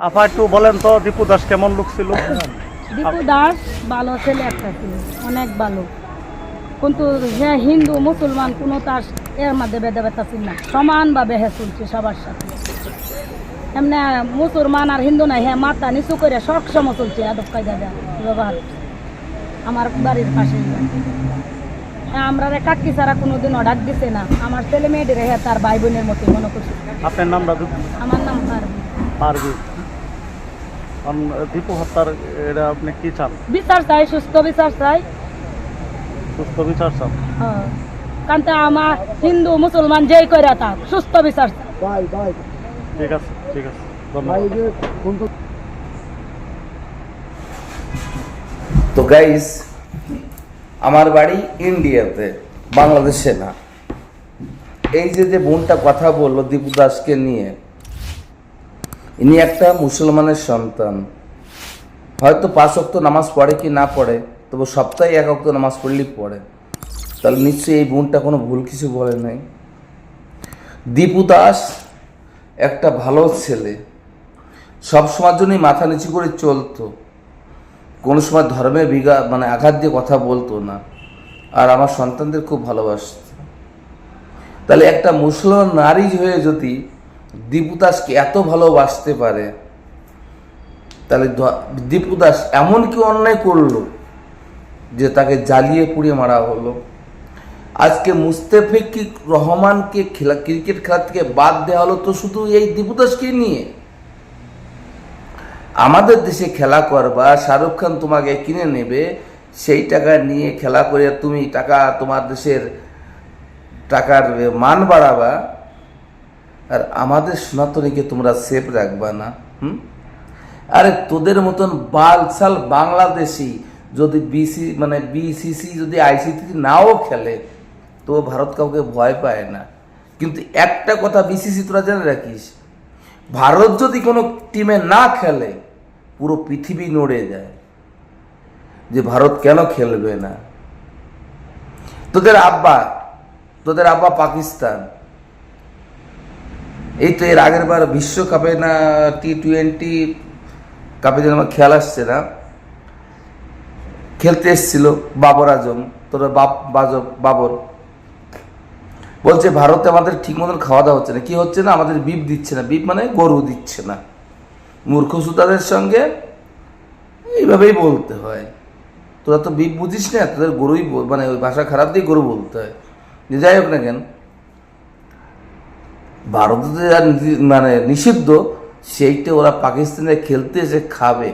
আপা একটু বলেন তো দীপু দাস কেমন লোক ছিল? দীপু দাস ভালো ছেলে একটা ছিল অনেক ভালো। কিন্তু যে হিন্দু মুসলমান কোনো তার এর মধ্যে বেতা ছিল না। সমানভাবে হে চলছে সবার সাথে। এমনি মুসলমান আর হিন্দু নাই হ্যাঁ মাথা নিচু করে সব সময় চলছে আদব কায়দা ব্যবহার। আমার বাড়ির পাশে। হ্যাঁ আমরা রে কাকি ছাড়া কোনোদিন অর্ডার দিছে না। আমার ছেলে মেয়েদের হ্যাঁ তার ভাই বোনের মতো মনে করছে। আপনার দীপু আমার নাম পারবি পারবি দীপু হত্যার এটা আপনি কি চান? বিচার চাই সুস্থ বিচার চাই। সুস্থ বিচার চান? হ্যাঁ। কারণ তা আমার হিন্দু মুসলমান যেই করে থাক সুস্থ বিচার চাই। ঠিক আছে ঠিক আছে। ধন্যবাদ। তো গাইস আমার বাড়ি ইন্ডিয়াতে বাংলাদেশে না। এই যে যে বোনটা কথা বলল দীপু দাসকে নিয়ে ইনি একটা মুসলমানের সন্তান। হয়তো পাঁচ অক্ত নামাজ পড়ে কি না পড়ে, তবে সপ্তাহে এক অক্ত নামাজ পড়লেই পড়ে। তাহলে নিশ্চয়ই এই বোনটা কোনো ভুল কিছু বলে নাই। দীপু দাস একটা ভালো ছেলে। সব সময়ের জন্যই মাথা নিচু করে চলতো। কোনো সময় ধর্মের বিঘা মানে আঘাত দিয়ে কথা বলতো না। আর আমার সন্তানদের খুব ভালোবাসত। তাহলে একটা মুসলমান নারী হয়ে যদি দীপু দাসকে এত ভালোবাসতে পারে, তাহলে দ- দীপু দাস এমন কি অন্যায় করল যে তাকে জ্বালিয়ে পুড়িয়ে মারা হলো। আজকে মুস্তাফিক রহমানকে খেলা, ক্রিকেট খেলা থেকে বাদ দেওয়া হলো তো শুধু এই দীপু দাসকে নিয়ে। আমাদের দেশে খেলা করবা, শাহরুখ খান তোমাকে কিনে নেবে, সেই টাকা নিয়ে খেলা করে তুমি টাকা তোমার দেশের টাকার মান বাড়াবা। আর আমাদের সনাতনীকে তোমরা সেফ রাখবা না, হুম? আরে তোদের মতন বালসাল বাংলাদেশি যদি বিসি মানে বিসিসি যদি আইসিসি নাও খেলে, তো ভারত কাউকে ভয় পায় না। কিন্তু একটা কথা বিসিসি তোরা জেনে রাখিস, ভারত যদি কোনো টিমে না খেলে, পুরো পৃথিবী নড়ে যায়। যে ভারত কেন খেলবে না? তোদের আব্বা তোদের আব্বা পাকিস্তান এই তো এর আগের বার বিশ্বকাপে না টি টোয়েন্টি কাপে যেন আমার খেয়াল আসছে না। খেলতে এসছিল বাবর আজম, তোর বাপ বাজব, বাবর। বলছে, ভারতে আমাদের ঠিক মতন খাওয়া দাওয়া হচ্ছে না। কি হচ্ছে না? আমাদের বিপ দিচ্ছে না। বিপ মানে গরু দিচ্ছে না। মূর্খ সুতাদের সঙ্গে এইভাবেই বলতে হয়। তোরা তো বিপ বুঝিস না, তোদের গরুই মানে ওই ভাষা খারাপ দিয়ে গরু বলতে হয়। যে যাই হোক না কেন ভারতে যা মানে নিষিদ্ধ, সেইটা ওরা পাকিস্তানে খেলতে এসে খাবে।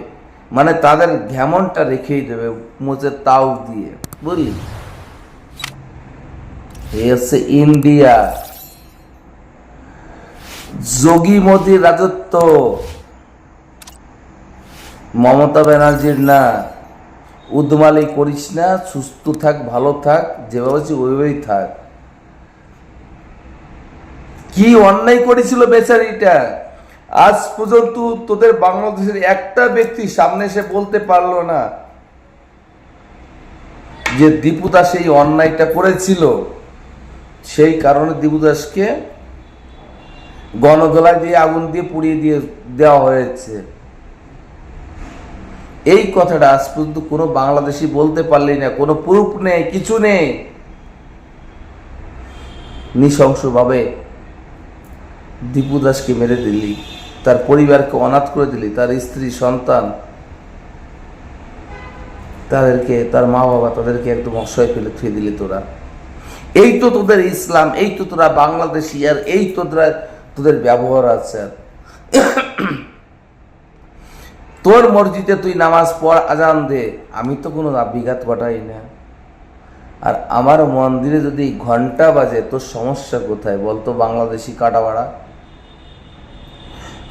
মানে তাদের ঘ্যামনটা রেখেই দেবে মোচে তাও দিয়ে। বুঝলি? এই ইন্ডিয়া। যোগী মোদীর রাজত্ব। মমতা ব্যানার্জির না। উদ্মালি করিস না, সুস্থ থাক, ভালো থাক, যেভাবে ওইভাবেই থাক। কি অন্যায় করেছিল বেচারিটা? আজ পর্যন্ত তোদের বাংলাদেশের একটা ব্যক্তি সামনে এসে বলতে পারল না যে দীপু দাস এই অন্যায়টা করেছিল। সেই কারণে দীপু দাসকে গণদোলায় দিয়ে আগুন দিয়ে পুড়িয়ে দিয়ে দেওয়া হয়েছে। এই কথাটা আজ পর্যন্ত কোনো বাংলাদেশি বলতে পারলি না, কোনো প্রুফ নেই, কিছু নেই। নৃশংসভাবে দীপু দাসকে মেরে দিলি, তার পরিবারকে অনাথ করে দিলি, তার স্ত্রী, সন্তান, তাদেরকে, তার মা বাবা তাদেরকে একদম অসহায় ফেলে থুয়ে দিলি তোরা। এই তো তোদের ইসলাম, এই তো তোরা বাংলাদেশি, আর এই তো তোরা তোদের ব্যবহার আছে। আর তোর মসজিদে তুই নামাজ পড়, আজান দে। আমি তো কোনো বিঘাত পাঠাই না। আর আমার মন্দিরে যদি ঘণ্টা বাজে, তোর সমস্যা কোথায়? বলতো বাংলাদেশি কাটাবাড়া।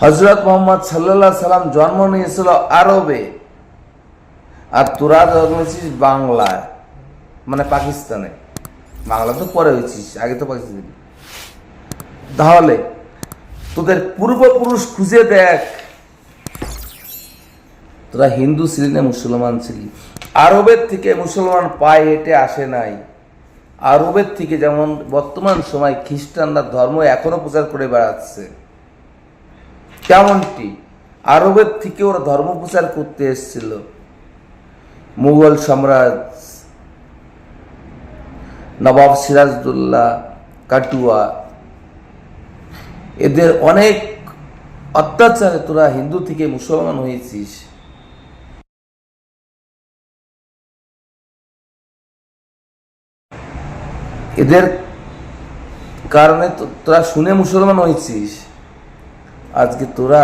হজরত মোহাম্মদ সাল্লাহ সাল্লাম জন্ম নিয়েছিল আরবে। আর তোরা জন্মেছিস বাংলায় মানে পাকিস্তানে। বাংলা তো পরে হয়েছিস, আগে তো পাকিস্তান তাহলে তোদের পূর্বপুরুষ খুঁজে দেখ, তোরা হিন্দু ছিলি না মুসলমান ছিলি। আরবের থেকে মুসলমান পায়ে হেঁটে আসে নাই। আরবের থেকে যেমন বর্তমান সময় খ্রিস্টানরা ধর্ম এখনও প্রচার করে বেড়াচ্ছে। কেমনটি? আরবের থেকে ওরা ধর্ম প্রচার করতে এসেছিল। মুঘল সম্রাট নবাব সিরাজদুল্লাহ কাটুয়া, এদের অনেক অত্যাচারে তোরা হিন্দু থেকে মুসলমান হয়েছিস। এদের কারণে তোরা শুনে মুসলমান হয়েছিস। আজকে তোরা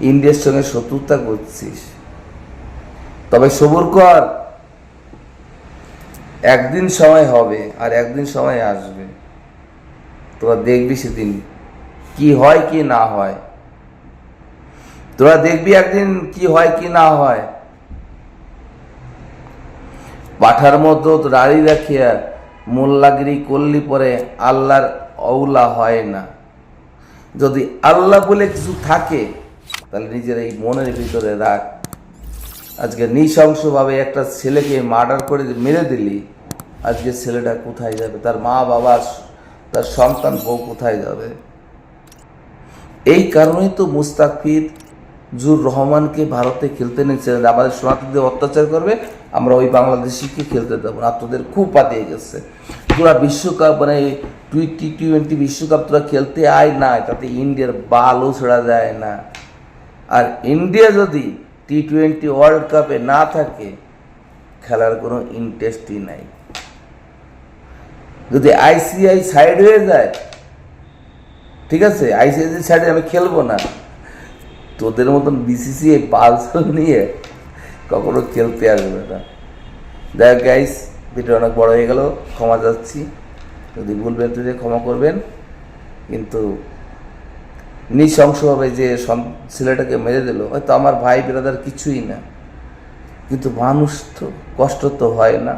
ইন্ডিয়ার সঙ্গে শত্রুতা করছিস। তবে সবুর কর, একদিন সময় হবে আর একদিন সময় আসবে। তোরা দেখবি সেদিন কি হয় কি না হয়। তোরা দেখবি একদিন কি হয় কি না হয়। পাঠার মতো রাড়ি রাখিয়া মোল্লাগিরি করলি পরে আল্লাহর অউলা হয় না। যদি আল্লাহ বলে কিছু থাকে, তাহলে নিজের এই মনের ভিতরে রাখ। আজকে নৃশংসভাবে একটা ছেলেকে মার্ডার করে মেরে দিলি, আজকে ছেলেটা কোথায় যাবে? তার মা বাবা, তার সন্তান, বউ কোথায় যাবে? এই কারণেই তো মুস্তাফিদ জুর রহমানকে ভারতে খেলতে নিচ্ছিলেন আমাদের শরণার্থীদের অত্যাচার করবে, আমরা ওই বাংলাদেশিকে খেলতে দেবো না। তোদের খুব পাতিয়ে গেছে। তোরা বিশ্বকাপ মানে টোয়েন্টি টোয়েন্টি বিশ্বকাপ তোরা খেলতে আয় না, তাতে ইন্ডিয়ার বালও ছেড়া যায় না। আর ইন্ডিয়া যদি টি টোয়েন্টি ওয়ার্ল্ড কাপে না থাকে, খেলার কোনো ইন্টারেস্টই নাই। যদি আইসিআই সাইড হয়ে যায়, ঠিক আছে? আইসিআই সাইডে আমি খেলব না। তোদের মতন বিসিসিআই পালসল নিয়ে কখনো খেলতে আসবে না। দেখ গাইস ভিডিও অনেক বড় হয়ে গেল, ক্ষমা যাচ্ছি যদি ভুল ভ্রান্তিতে ক্ষমা করবেন। কিন্তু নৃশংসভাবে যে ছেলেটাকে মেরে দিল, হয়তো আমার ভাই বিরাদার কিছুই না। কিন্তু মানুষ তো, কষ্ট তো হয় না।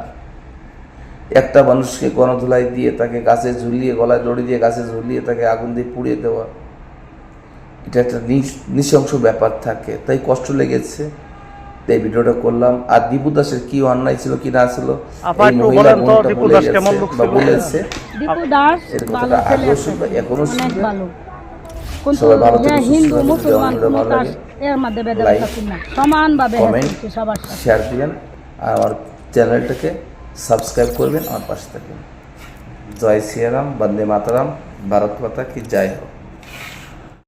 একটা মানুষকে গণধুলাই দিয়ে তাকে গাছে ঝুলিয়ে, গলায় দড়ি দিয়ে গাছে ঝুলিয়ে তাকে আগুন দিয়ে পুড়িয়ে দেওয়া, এটা একটা নৃশংস ব্যাপার থাকে। তাই কষ্ট লেগেছে। তাই ভিডিওটা করলাম। আর দীপু দাসের কি অন্যায় ছিল কি না ছিল এই মহিলা বলে গেছে বা বলেছে। দীপু দাস ভালো এখনও ভালো। কিন্তু হিন্দু থাকো, মুসলমান কোনো ভালো এর মধ্যে ভেদাভেদ লাইক, না। সমানভাবে সবার শেয়ার দিবেন আর আমার চ্যানেলটাকে সাবস্ক্রাইব করবেন আমার পাশে থাকবেন। জয় শ্রীরাম বন্দে মাতারাম ভারত মাতা কি জয় হোক।